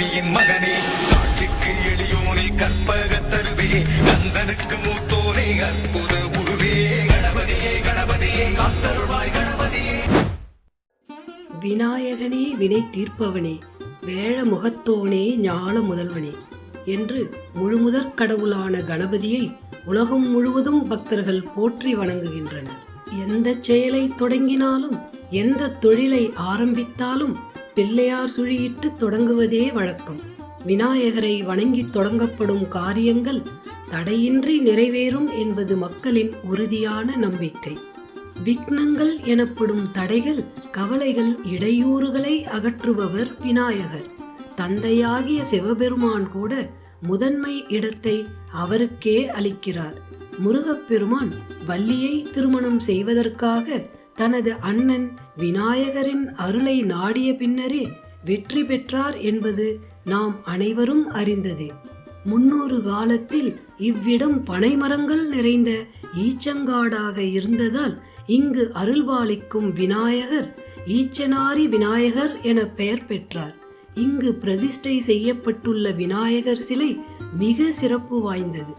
பூமியின் மகனே காட்சிக்கு எளியோனே கற்பக தருவே கந்தனுக்கு மூத்தோனே அற்புத உருவே கணபதியே கணபதியே காத்தருள்வாய் கணபதியே விநாயகனே வினை தீர்ப்பவனே வேழ முகத்தோனே ஞான முதல்வனே என்று முழுமுதற் கடவுளான கணபதியை உலகம் முழுவதும் பக்தர்கள் போற்றி வணங்குகின்றனர். எந்த செயலை தொடங்கினாலும் எந்த தொழிலை ஆரம்பித்தாலும் பிள்ளையார் சுழியிட்டு தொடங்குவதே வழக்கம். விநாயகரை வணங்கி தொடங்கப்படும் காரியங்கள் தடையின்றி நிறைவேறும் என்பது மக்களின் உறுதியான நம்பிக்கை. விக்னங்கள் எனப்படும் தடைகள் கவலைகள் இடையூறுகளை அகற்றுபவர் விநாயகர். தந்தையாகிய சிவபெருமான் கூட முதன்மை இடத்தை அவருக்கே அளிக்கிறார். முருகப்பெருமான் வள்ளியை திருமணம் செய்வதற்காக தனது அண்ணன் விநாயகரின் அருளை நாடிய பின்னரே வெற்றி பெற்றார் என்பது நாம் அனைவரும் அறிந்தது. முன்னொரு காலத்தில் இவ்விடம் பனைமரங்கள் நிறைந்த ஈச்சங்காடாக இருந்ததால் இங்கு அருள்பாலிக்கும் விநாயகர் ஈச்சனாரி விநாயகர் என பெயர் பெற்றார். இங்கு பிரதிஷ்டை செய்யப்பட்டுள்ள விநாயகர் சிலை மிக சிறப்பு வாய்ந்தது.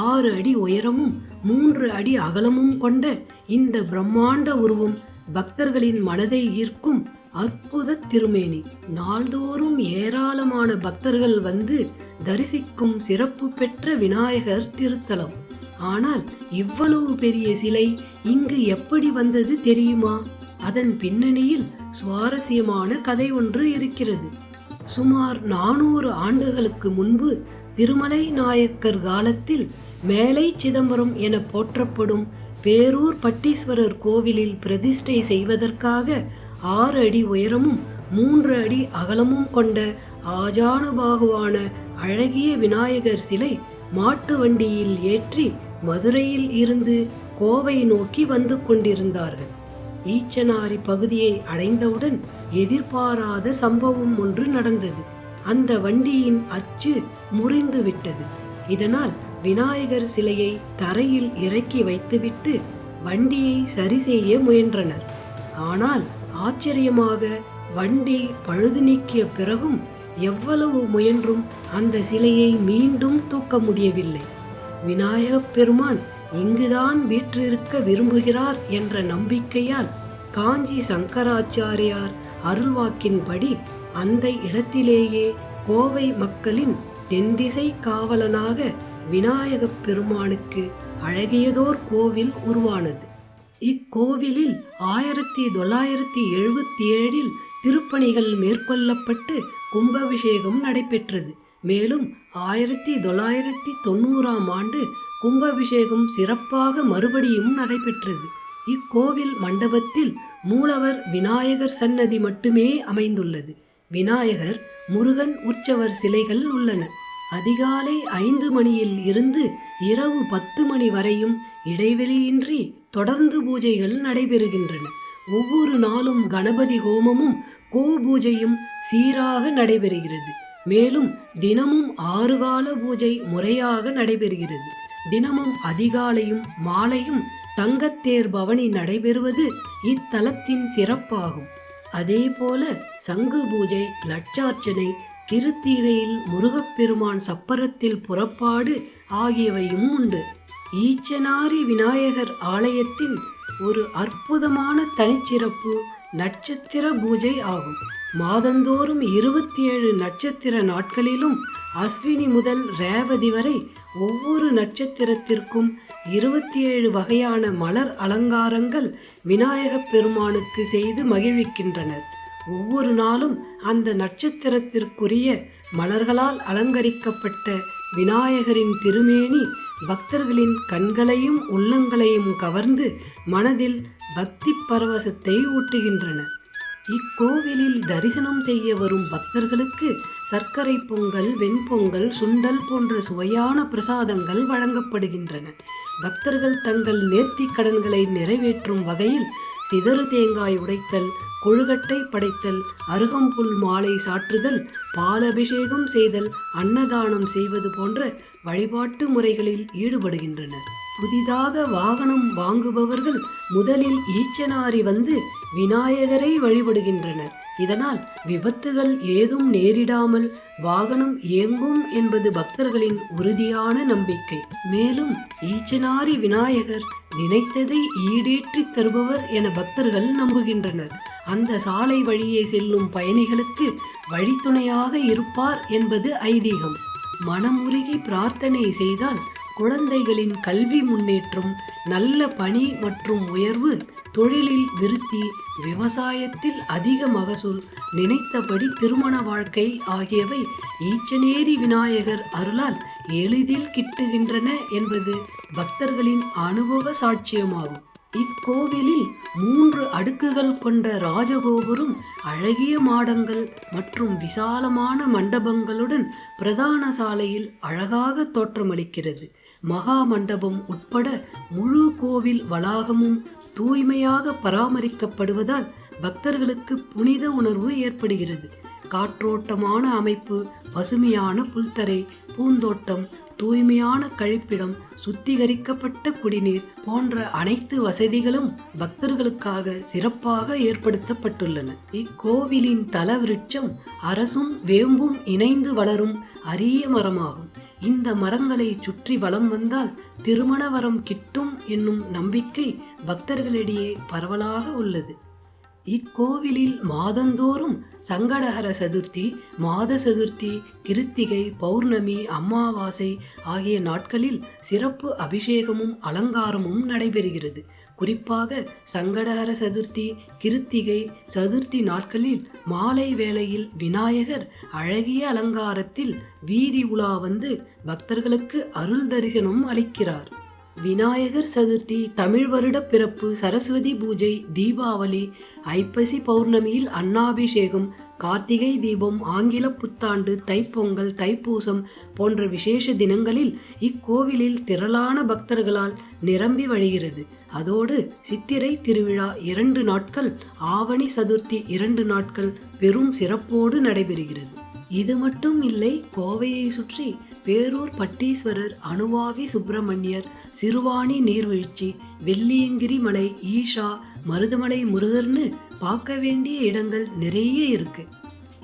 ஆறு அடி உயரமும் மூன்று அடி அகலமும் கொண்ட இந்த பிரம்மாண்ட உருவம் பக்தர்களின் மனதை ஈர்க்கும் அற்புத திருமேனி. நாள்தோறும் ஏராளமான பக்தர்கள் வந்து தரிசிக்கும் சிறப்பு பெற்ற விநாயகர் திருத்தலம். ஆனால் இவ்வளவு பெரிய சிலை இங்கு எப்படி வந்தது தெரியுமா? அதன் பின்னணியில் சுவாரஸ்யமான கதை ஒன்று இருக்கிறது. சுமார் நானூறு ஆண்டுகளுக்கு முன்பு திருமலை நாயக்கர் காலத்தில் மேலை சிதம்பரம் என போற்றப்படும் பேரூர் பட்டீஸ்வரர் கோவிலில் பிரதிஷ்டை செய்வதற்காக ஆறு அடி உயரமும் மூன்று அடி அகலமும் கொண்ட ஆஜானுபாகுவான அழகிய விநாயகர் சிலை மாட்டு வண்டியில் ஏற்றி மதுரையில் இருந்து கோவை நோக்கி வந்து கொண்டிருந்தார்கள். ஈச்சனாரி பகுதியை அடைந்தவுடன் எதிர்பாராத சம்பவம் ஒன்று நடந்தது. அந்த வண்டியின் அச்சு முறிந்து விட்டது இதனால் விநாயகர் சிலையை தரையில் இறக்கி வைத்துவிட்டு வண்டியை சரி செய்ய முயன்றனர். ஆனால் ஆச்சரியமாக வண்டி பழுது நீக்கிய பிறகும் எவ்வளவு முயன்றும் அந்த சிலையை மீண்டும் தூக்க முடியவில்லை. விநாயகப் பெருமான் இங்குதான் வீற்றிருக்க விரும்புகிறார் என்ற நம்பிக்கையால் காஞ்சி சங்கராச்சாரியார் அருள்வாக்கின்படி அந்த இடத்திலேயே கோவை மக்களின் தென்திசை காவலனாக விநாயகப் பெருமானுக்கு அழகியதோர் கோவில் உருவானது. இக்கோவிலில் ஆயிரத்தி தொள்ளாயிரத்தி எழுபத்தி ஏழில் திருப்பணிகள் மேற்கொள்ளப்பட்டு கும்பாபிஷேகம் நடைபெற்றது. மேலும் ஆயிரத்தி தொள்ளாயிரத்தி தொண்ணூறாம் ஆண்டு கும்பாபிஷேகம் சிறப்பாக மறுபடியும் நடைபெற்றது. இக்கோவில் மண்டபத்தில் மூலவர் விநாயகர் சன்னதி மட்டுமே அமைந்துள்ளது. விநாயகர் முருகன் உற்சவர் சிலைகள் உள்ளன. அதிகாலை ஐந்து மணியில் இருந்து இரவு பத்து மணி வரையும் இடைவெளியின்றி தொடர்ந்து பூஜைகள் நடைபெறுகின்றன. ஒவ்வொரு நாளும் கணபதி ஹோமமும் கோ பூஜையும் சீராக நடைபெறுகிறது. மேலும் தினமும் ஆறு கால பூஜை முறையாக நடைபெறுகிறது. தினமும் அதிகாலையும் மாலையும் தங்கத்தேர் பவனி நடைபெறுவது இத்தலத்தின் சிறப்பாகும். அதே போல சங்கு பூஜை லட்சார்ச்சனை கிருத்திகையில் முருகப்பெருமான் சப்பரத்தில் புறப்பாடு ஆகியவையும் உண்டு. ஈச்சனாரி விநாயகர் ஆலயத்தின் ஒரு அற்புதமான தனிச்சிறப்பு நட்சத்திர பூஜை ஆகும். மாதந்தோறும் இருபத்தி ஏழு நட்சத்திர நாட்களிலும் அஸ்வினி முதல் ரேவதி வரை ஒவ்வொரு நட்சத்திரத்திற்கும் இருபத்தி ஏழு வகையான மலர் அலங்காரங்கள் விநாயகப் பெருமானுக்கு செய்து மகிழ்விக்கின்றனர் ஒவ்வொரு நாளும் அந்த நட்சத்திரத்திற்குரிய மலர்களால் அலங்கரிக்கப்பட்ட விநாயகரின் திருமேனி பக்தர்களின் கண்களையும் உள்ளங்களையும் கவர்ந்து மனதில் பக்தி பரவசத்தை ஊட்டுகின்றன. இக்கோவிலில் தரிசனம் செய்ய வரும் பக்தர்களுக்கு சர்க்கரை பொங்கல் வெண்பொங்கல் சுண்டல் போன்ற சுவையான பிரசாதங்கள் வழங்கப்படுகின்றன. பக்தர்கள் தங்கள் நேர்த்திக் கடன்களை நிறைவேற்றும் வகையில் சிதறு தேங்காய் உடைத்தல் கொழுகட்டை படைத்தல் அருகம்புல் மாலை சாற்றுதல் பாலபிஷேகம் செய்தல் அன்னதானம் செய்வது போன்ற வழிபாட்டு முறைகளில் ஈடுபடுகின்றனர் புதிதாக வாகனம் வாங்குபவர்கள் முதலில் ஈச்சனாரி வந்து விநாயகரை வழிபடுகின்றனர். இதனால் விபத்துகள் ஏதும் நேரிடாமல் வாகனம் இயங்கும் என்பது பக்தர்களின் உறுதியான நம்பிக்கை. மேலும் ஈச்சனாரி விநாயகர் நினைத்ததை ஈடேற்றித் தருபவர் என பக்தர்கள் நம்புகின்றனர். அந்த சாலை வழியே செல்லும் பயணிகளுக்கு வழித்துணையாக இருப்பார் என்பது ஐதீகம். மனமுருகி பிரார்த்தனை செய்தால் குழந்தைகளின் கல்வி முன்னேற்றம் நல்ல பணி மற்றும் உயர்வு தொழிலில் விருத்தி விவசாயத்தில் அதிக மகசூல் நினைத்தபடி திருமண வாழ்க்கை ஆகியவை ஈச்சனேரி விநாயகர் அருளால் எளிதில் கிட்டுகின்றன என்பது பக்தர்களின் அனுபவ சாட்சியமாகும். இக்கோவிலில் மூன்று அடுக்குகள் கொண்ட ராஜகோபுரம் அழகிய மாடங்கள் மற்றும் விசாலமான மண்டபங்களுடன் பிரதான சாலையில் அழகாக தோற்றமளிக்கிறது. மகா மண்டபம் உட்பட முழு கோவில் வளாகமும் தூய்மையாக பராமரிக்கப்படுவதால் பக்தர்களுக்கு புனித உணர்வு ஏற்படுகிறது. காற்றோட்டமான அமைப்பு பசுமையான புல்தரை பூந்தோட்டம் தூய்மையான கழிப்பிடம் சுத்திகரிக்கப்பட்ட குடிநீர் போன்ற அனைத்து வசதிகளும் பக்தர்களுக்காக சிறப்பாக ஏற்படுத்தப்பட்டுள்ளன. இக்கோவிலின் தலவிருட்சம் அரசும் வேம்பும் இணைந்து வளரும் அரிய மரமாகும். இந்த மரங்களை சுற்றி வலம் வந்தால் திருமண வரம் கிட்டும் என்னும் நம்பிக்கை பக்தர்களிடையே பரவலாக உள்ளது. இக்கோவிலில் மாதந்தோறும் சங்கடஹர சதுர்த்தி மாத சதுர்த்தி கிருத்திகை பௌர்ணமி அமாவாசை ஆகிய நாட்களில் சிறப்பு அபிஷேகமும் அலங்காரமும் நடைபெறுகிறது. குறிப்பாக சங்கடஹர சதுர்த்தி கிருத்திகை சதுர்த்தி நாட்களில் மாலை வேளையில் விநாயகர் அழகிய அலங்காரத்தில் வீதி உலா வந்து பக்தர்களுக்கு அருள் தரிசனம் அளிக்கிறார். விநாயகர் சதுர்த்தி தமிழ் வருட பிறப்பு சரஸ்வதி பூஜை தீபாவளி ஐப்பசி பௌர்ணமியில் அன்னாபிஷேகம் கார்த்திகை தீபம் ஆங்கில புத்தாண்டு தைப்பொங்கல் தைப்பூசம் போன்ற விசேஷ தினங்களில் இக்கோவிலில் திரளான பக்தர்களால் நிரம்பி வழிகிறது. அதோடு சித்திரை திருவிழா இரண்டு நாட்கள் ஆவணி சதுர்த்தி இரண்டு நாட்கள் பெரும் சிறப்போடு நடைபெறுகிறது. இது மட்டும் இல்லை கோவையை சுற்றி பேரூர் பட்டீஸ்வரர் அணுவாவி சுப்பிரமணியர் சிறுவாணி நீர்வீழ்ச்சி வெள்ளியங்கிரி மலை ஈஷா மருதமலை முருகர்னு பார்க்க வேண்டிய இடங்கள் நிறைய இருக்குது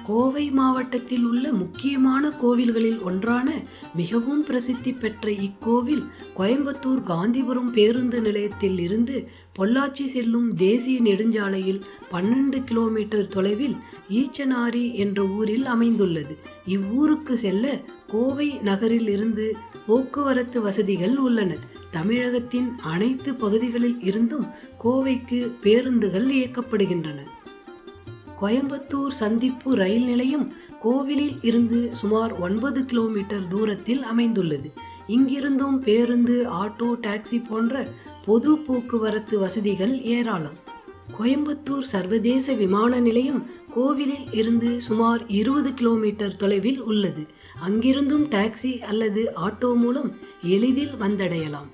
கோவை மாவட்டத்தில் உள்ள முக்கியமான கோவில்களில் ஒன்றான மிகவும் பிரசித்தி பெற்ற இக்கோவில் கோயம்புத்தூர் காந்திபுரம் பேருந்து நிலையத்தில் இருந்து பொள்ளாச்சி செல்லும் தேசிய நெடுஞ்சாலையில் பன்னெண்டு கிலோமீட்டர் தொலைவில் ஈச்சனாரி என்ற ஊரில் அமைந்துள்ளது. இவ்வூருக்கு செல்ல கோவை நகரில் இருந்து போக்குவரத்து வசதிகள் உள்ளன. தமிழகத்தின் அனைத்து பகுதிகளில் இருந்தும் கோவைக்கு பேருந்துகள் இயக்கப்படுகின்றன. கோயம்புத்தூர் சந்திப்பு ரயில் நிலையம் கோவிலில் இருந்து சுமார் ஒன்பது கிலோமீட்டர் தூரத்தில் அமைந்துள்ளது. இங்கிருந்தும் பேருந்து ஆட்டோ டாக்ஸி போன்ற பொது போக்குவரத்து வசதிகள் ஏராளம். கோயம்புத்தூர் சர்வதேச விமான நிலையம் கோவிலில் இருந்து சுமார் இருபது கிலோமீட்டர் தொலைவில் உள்ளது. அங்கிருந்தும் டாக்ஸி அல்லது ஆட்டோ மூலம் எளிதில் வந்தடையலாம்.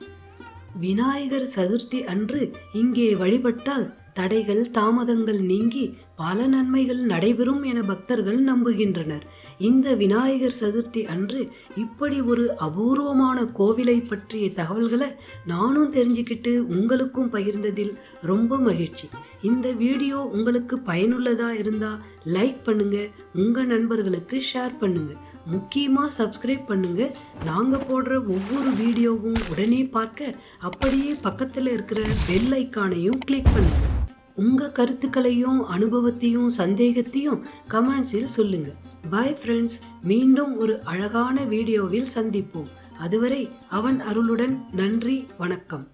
விநாயகர் சதுர்த்தி அன்று இங்கே வழிபட்டால் தடைகள் தாமதங்கள் நீங்கி பல நன்மைகள் நடைபெறும் என பக்தர்கள் நம்புகின்றனர். இந்த விநாயகர் சதுர்த்தி அன்று இப்படி ஒரு அபூர்வமான கோவிலை பற்றிய தகவல்களை நானும் தெரிஞ்சுக்கிட்டு உங்களுக்கும் பகிர்ந்ததில் ரொம்ப மகிழ்ச்சி. இந்த வீடியோ உங்களுக்கு பயனுள்ளதாக இருந்தால் லைக் பண்ணுங்க உங்கள் நண்பர்களுக்கு ஷேர் பண்ணுங்க. முக்கியமாக சப்ஸ்கிரைப் பண்ணுங்க. நாங்கள் போடுற ஒவ்வொரு வீடியோவும் உடனே பார்க்க அப்படியே பக்கத்தில் இருக்கிற பெல் ஐக்கானையும் கிளிக் பண்ணுங்கள் உங்கள் கருத்துக்களையும் அனுபவத்தையும் சந்தேகத்தையும் கமெண்ட்ஸில் சொல்லுங்க. பாய் ஃப்ரெண்ட்ஸ் மீண்டும் ஒரு அழகான வீடியோவில் சந்திப்போம். அதுவரை அவன் அருளுடன் நன்றி வணக்கம்.